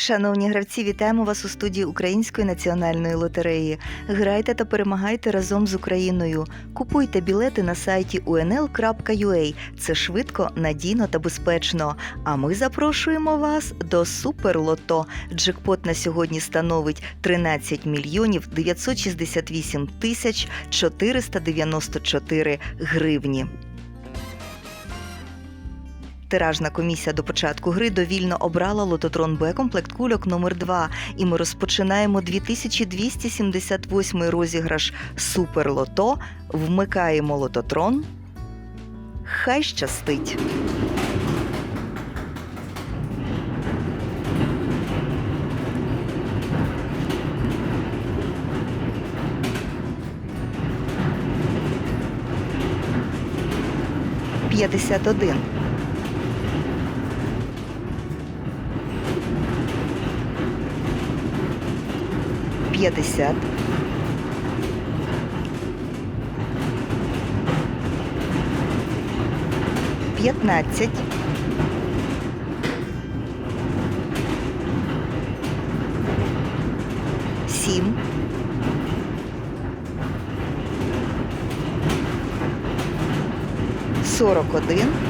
Шановні гравці, вітаємо вас у студії Української національної лотереї. Грайте та перемагайте разом з Україною. Купуйте білети на сайті unl.ua. Це швидко, надійно та безпечно. А ми запрошуємо вас до Суперлото. Джекпот на сьогодні становить 13 мільйонів 968 тисяч 494 гривні. Тиражна комісія до початку гри довільно обрала лототрон Б комплект кульок номер 2 і ми розпочинаємо 2278 розіграш Суперлото. Вмикаємо лототрон. Хай щастить! П'ятдесят один. П'ятдесят. П'ятнадцять. Сім. Сорок один.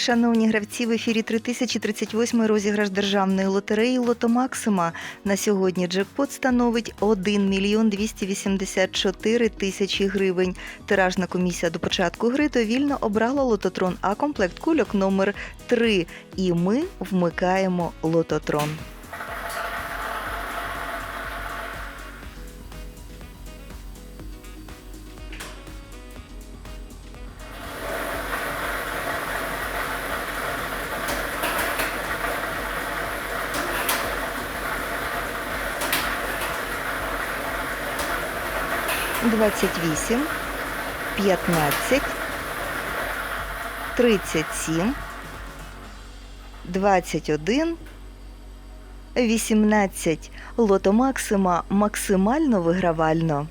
Шановні гравці, в ефірі 3038 розіграш державної лотереї Лото Максима. На сьогодні джекпот становить 1 мільйон 284 тисячі гривень. Тиражна комісія до початку гри довільно обрала лототрон А комплект кульок номер 3 І ми вмикаємо лототрон. Двадцять вісім, п'ятнадцять, тридцять сім, двадцять один, вісімнадцять. Лото Максима максимально вигравально.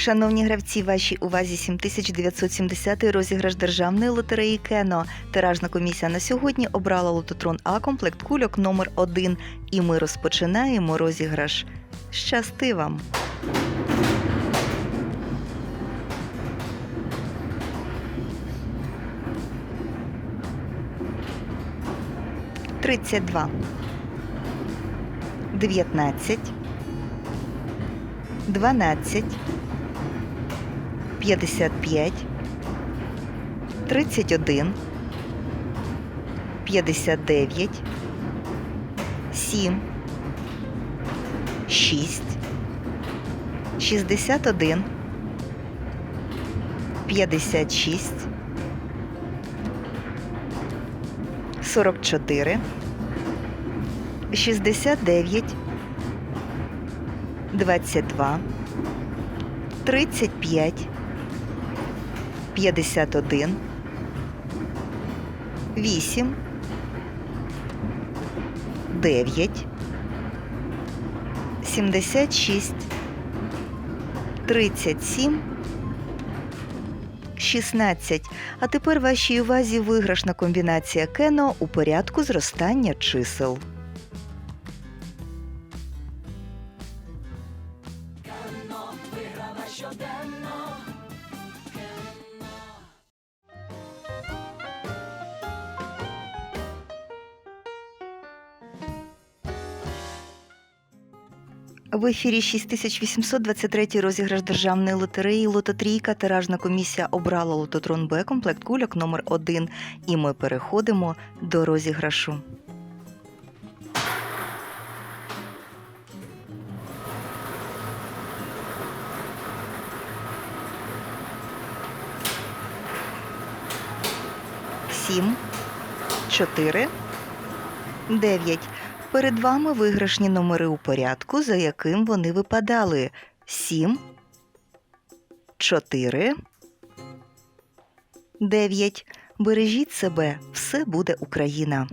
Шановні гравці, вашій увазі 7970 розіграш державної лотереї Кено. Тиражна комісія на сьогодні обрала лототрон А комплект кульок номер 1 І ми розпочинаємо розіграш. Щасти вам! Тридцять два. Дев'ятнадцять. Дванадцять. 55, 31, 59, 7, 6, 61, 56, 44, 69, 22, 35, 51, 8, 9, 76, 37, 16. А тепер вашій увазі виграшна комбінація кено у порядку зростання чисел. В ефірі 6823 розіграш державної лотереї Лототрійка. Тиражна комісія обрала лототрон Б комплект кульок номер 1 І ми переходимо до розіграшу. сім, чотири, дев'ять. Перед вами виграшні номери у порядку, за яким вони випадали. Сім, чотири, дев'ять. Бережіть себе, все буде Україна.